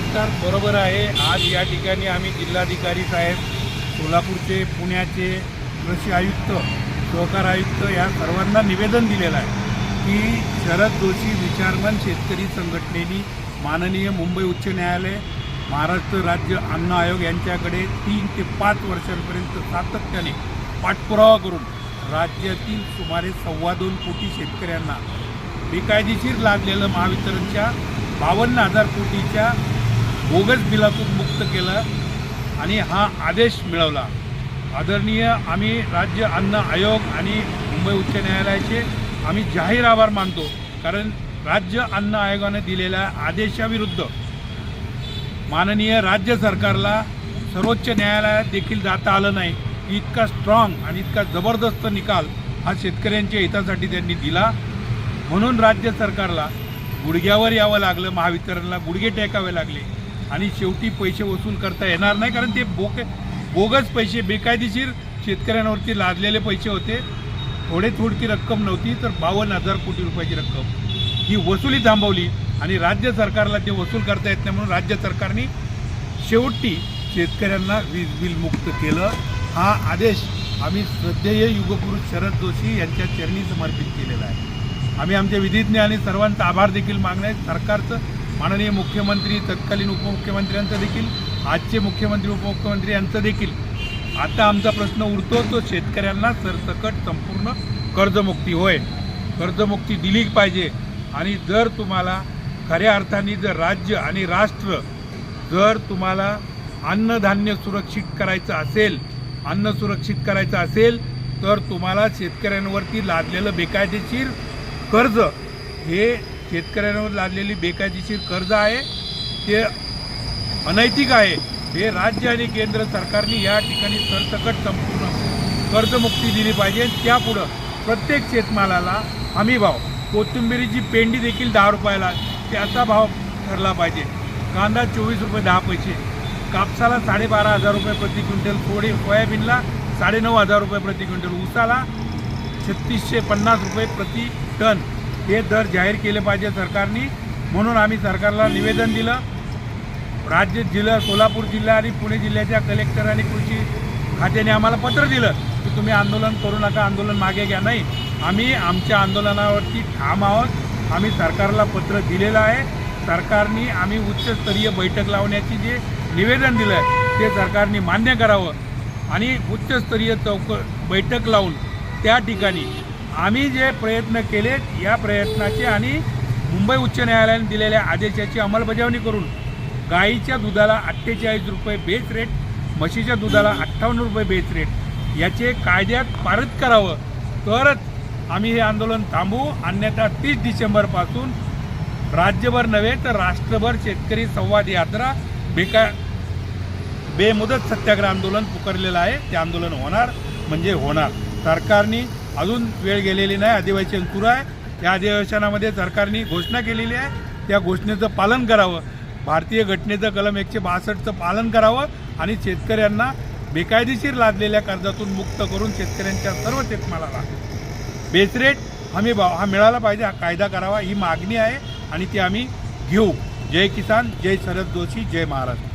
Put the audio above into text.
नमस्कार बरोबर आहे. आज या ठिकाणी आम्ही जिल्हाधिकारी साहेब सोलापूरचे पुण्याचे कृषी आयुक्त सहकार आयुक्त या सर्वांना निवेदन दिलेलं आहे की शरद जोशी विचारमन शेतकरी संघटनेनी माननीय मुंबई उच्च न्यायालय महाराष्ट्र राज्य अन्न आयोग यांच्याकडे तीन ते पाच वर्षांपर्यंत सातत्याने पाठपुरावा करून राज्यातील सुमारे सव्वा दोन कोटी शेतकऱ्यांना बेकायदेशीर लागलेलं महावितरणच्या बावन्न हजार कोटीच्या बोगस बिलातून मुक्त केलं आणि हा आदेश मिळवला. आदरणीय आम्ही राज्य अन्न आयोग आणि मुंबई उच्च न्यायालयाचे आम्ही जाहीर आभार मानतो कारण राज्य अन्न आयोगाने दिलेल्या आदेशाविरुद्ध माननीय राज्य सरकारला सर्वोच्च न्यायालयात देखील जाता आलं नाही. इतका स्ट्रॉंग आणि इतका जबरदस्त निकाल हा शेतकऱ्यांच्या हितासाठी त्यांनी दिला. म्हणून राज्य सरकारला गुडघ्यावर यावं लागलं महावितरणला गुडघे टेकावे लागले. आणि शेवटी पैसे वसूल करता येणार नाही कारण ते बोके बोगस पैसे बेकायदेशीर शेतकऱ्यांवरती लादलेले पैसे होते. थोडे थोडकी रक्कम नव्हती तर बावन्न हजार कोटी रुपयाची रक्कम. ही वसुली थांबवली आणि राज्य सरकारला ते वसूल करता येत नाही म्हणून राज्य सरकारने शेवटी शेतकऱ्यांना वीज बिल मुक्त केलं. हा आदेश आम्ही श्रद्धेय युगपुरुष शरद जोशी यांच्या चरणी समर्पित केलेला आहे. आम्ही आमच्या विधिज्ञ आणि सर्वांचा आभार देखील मागणे सरकारचं माननीय मुख्यमंत्री तत्कालीन उपमुख्यमंत्र्यांचं देखील आजचे मुख्यमंत्री उपमुख्यमंत्री यांचं देखील. आता आमचा प्रश्न उरतो तो शेतकऱ्यांना सरसकट संपूर्ण कर्जमुक्ती होय. कर्जमुक्ती दिली पाहिजे. आणि जर तुम्हाला खऱ्या अर्थाने जर राज्य आणि राष्ट्र जर तुम्हाला अन्नधान्य सुरक्षित करायचं असेल अन्न सुरक्षित करायचं असेल तर तुम्हाला शेतकऱ्यांवरती लादलेलं बेकायदेशीर कर्ज हे शेतकऱ्यांवर लादलेली बेकायदेशीर कर्ज आहे ते अनैतिक आहे. हे राज्य आणि केंद्र सरकारने या ठिकाणी सरसकट संपूर्ण कर्जमुक्ती दिली पाहिजे. त्यापुढं प्रत्येक शेतमालाला हमी भाव कोथिंबिरीची पेंडी देखील दहा रुपयाला त्याचा भाव ठरला पाहिजे. कांदा चोवीस रुपये दहा पैसे कापसाला साडेबारा हजार रुपये प्रति क्विंटल थोडे सोयाबीनला साडेनऊ हजार रुपये प्रति क्विंटल उसाला छत्तीसशे पन्नास रुपये प्रति टन. ते दर जाहीर केले पाहिजे सरकारनी. म्हणून आम्ही सरकारला निवेदन दिलं. राज्य जिल्हा सोलापूर जिल्हा आणि पुणे जिल्ह्याच्या कलेक्टर आणि कृषी खात्याने आम्हाला पत्र दिलं की तुम्ही आंदोलन करू नका आंदोलन मागे घ्या. नाही आम्ही आमच्या आंदोलनावरती ठाम आहोत. आम्ही सरकारला पत्र दिलेलं आहे. सरकारने आम्ही उच्चस्तरीय बैठक लावण्याची जे निवेदन दिलं आहे ते सरकारने मान्य करावं. आणि उच्चस्तरीय चौक बैठक लावून त्या ठिकाणी आम्ही जे प्रयत्न केलेत या प्रयत्नाचे आणि मुंबई उच्च न्यायालयाने दिलेल्या आदेशाची अंमलबजावणी करून गाईच्या दुधाला अठ्ठेचाळीस रुपये बेस रेट म्हशीच्या दुधाला अठ्ठावन्न रुपये बेस रेट याचे कायद्यात पारित करावं. तरच आम्ही हे आंदोलन थांबवू. अन्यथा तीस डिसेंबरपासून राज्यभर नव्हे तर राष्ट्रभर शेतकरी संवाद यात्रा बेका बेमुदत सत्याग्रह आंदोलन पुकारलेलं आहे. ते आंदोलन होणार म्हणजे होणार. सरकारने अजून वेळ गेलेली नाही अधिवेशन सुरू आहे. या अधिवेशनामध्ये सरकारने घोषणा केलेली आहे. त्या घोषणेचं पालन करावं. भारतीय घटनेचं कलम एकशे बासष्टचं पालन करावं आणि शेतकऱ्यांना बेकायदेशीर लादलेल्या कर्जातून मुक्त करून शेतकऱ्यांच्या सर्व शेतमालाला बेसरेट हमी भाव हा मिळाला पाहिजे हा कायदा करावा ही मागणी आहे आणि ती आम्ही घेऊ. जय किसान जय शरद जोशी जय महाराष्ट्र.